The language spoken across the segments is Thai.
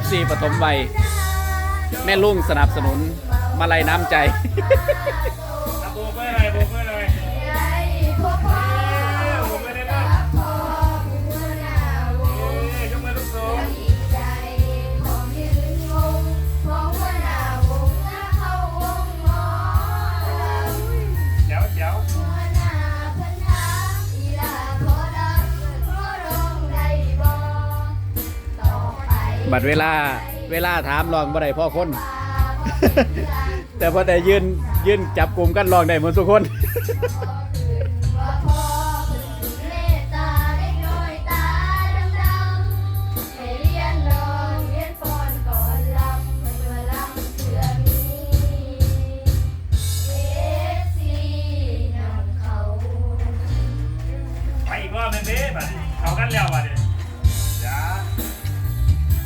FC ปฐมวัย แม่ลุงสนับสนุนมาลัยน้ำใจ บัดเวลาเวลาถามลองบ่ได้พ่อคน แต่พอได้ยืนยืนจับกลุ่มกันลองได้เหมือนทุกคน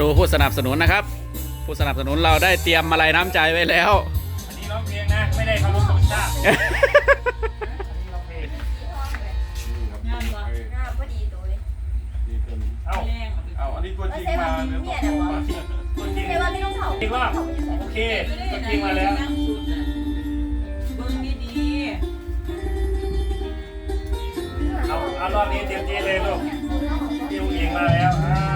ดูผู้สนับสนุนนะครับ ผู้สนับสนุนเราได้เตรียมอะไรน้ำใจไว้แล้ว อันนี้ร้องเพลงนะ ไม่ได้เขารพธงชาติเอาเอาอันนี้ตัวจริงมาเนี่ยตัวจริงมาแล้วตัวจริงว่าโอเคตัวจริงมาแล้วเอาเอารอบนี้เต็มที่เลยลูกยิงมาแล้วอ่า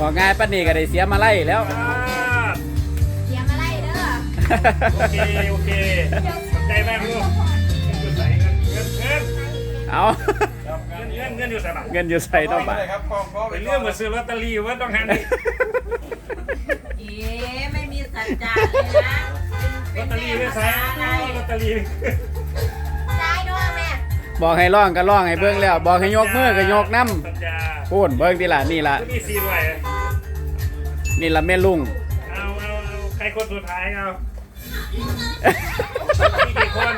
บอกง่ายป้านี่ก็ได้เสียมาไล่แล้ว เสียมาไล่เด้อโอเค โอเคสนใจมากลูกอเงินเงินเงินเอาเงินเงินอยู่ใส่บัตเงินอยู่ใส่ต้องบาทบเป็นเรื่อองเหมือนซื้อลอตเตอรี่ว่าต้องหันนี่เอ๋ไม่มีสัจจะเลยนะลอตเตอรี่ไม่ใช่ลอตเตอรี่ บอกให้ร้องก็ร้องให้เบิ่งแล้ว บอกให้ยกมือก็ยกน้สัญญาำพูนเบิ่งทีละนี่ละก็มีซีด้วยนี่ละแม่ลุง เอาเอาเอาใครคนสุดท้ายเอามีกี่คน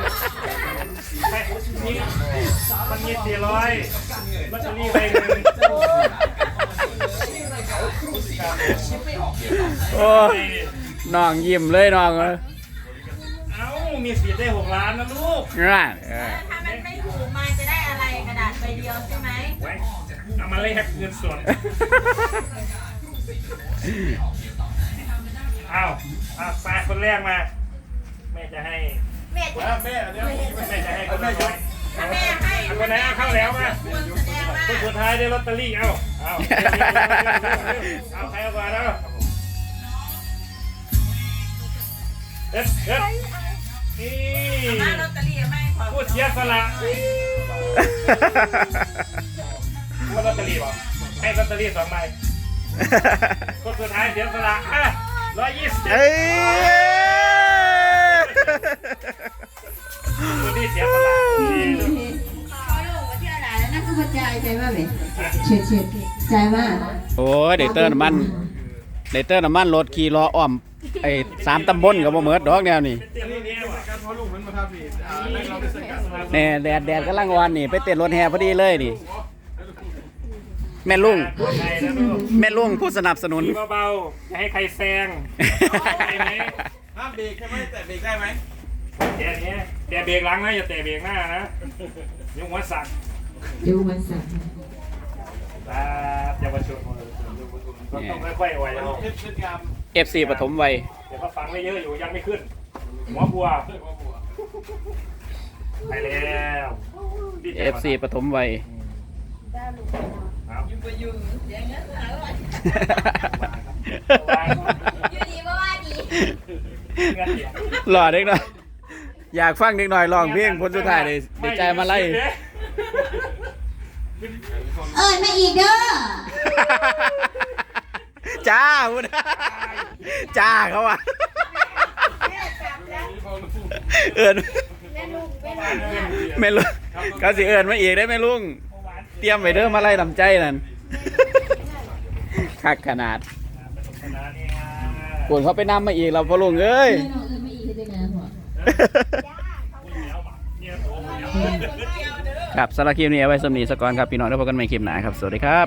ใครมีมันมีสี่ร้อยลอตเตอรี่ใบหนึ่งโอ้น้องยิ้มเลยน้องเอ้ยเอ้ามีสิทธิ์ได้หกล้านนะลูก นั่นเออ เอามาเลขเงินสดเอาเอาไปคนแรกมาแม่จะให้แม่จะแม่อันเนี้ยแม่จะให้คนละร้อยถ้าแม่ให้เอาคนไหนเอาเข้าแล้วมาควรแสดงว่าคนสุดท้ายได้ลอตเตอรี่เอาเอาเอาใครเอาก่อนเอาเด็ดเด็ดนี่มาลอตเตอรี่ไม่ขอผู้เสียสละ เอาลอตเตอรี่บอกให้ลอตเตอรี่สองใบคนสุดท้ายเสียสละอะร้อยยี่สิบเอ้ยคนที่เสียสละนี่ขอลูกว่าเที่ยวไหนแล้วนั่นคือปัจจัยใจมากไหมเฉียดเฉียดใจมากโอ้ยเดเตอร์น้ำมันเดเตอร์น้ำมันรถขี่ล้ออ้อมไอ้สามตำบลก็บ่เหมิดดอกแนวนี่เตี้ยนี่เนี่ยว่ะการพอลูกมันมาทำนี่อ่าได้เราได้สกัดมาแน่แดดแดดกำลังวันนี่ ไปเต้นรถแห่พอดีเลยนี่ แม่ลุงใครนะลูกแม่ลุงผู้สนับสนุน ขี่เบาๆอย่าให้ใครแซงได้ไหมห้ามเบรกใช่ไหมแต่เบรกได้ไหมแตะเนี้ยแต่เบรกหลังนะอย่าแตะเบรกหน้านะยกหัวสั่นดูมันสั่นตาเยาวชนก็ต้องค่อยๆไหวเอาเพชรเพชรงาม FC ปฐมวัยเดี๋ยวก็ฟังไม่เยอะอยู่ยังไม่ขึ้นหัวบัวเพื่อนว่าบัวไปแล้วดีใจ FC ปฐมวัยเอาไปยืมเสียเงินหาร้อยอยู่ดีว่าว่าดีเงินเสียหล่อเด็กหน่อยอยากฟังเด็กหน่อยร้องเพลงคนสุดท้ายเลยเด็กใจมาไล่เอ้ยมาอีกเด้อจ้าพูดจ้าเขาว่ะเอิญแม่ลุงเขาสิเอิญมาอีกได้แม่ลุง เตรียมไว้เด้อมาไล่ลำใจนั่น คักขนาดปวดเขาไปนำมาอีกเราพะลุงเอ้ยน้องเอ้ยมาอีกได้นะหัวครับสารบคลิปนี้เอาไว้สำนีสกอนครับ พี่น้องแล้วพบกันใหม่คลิปหน้าครับ สวัสดีครับ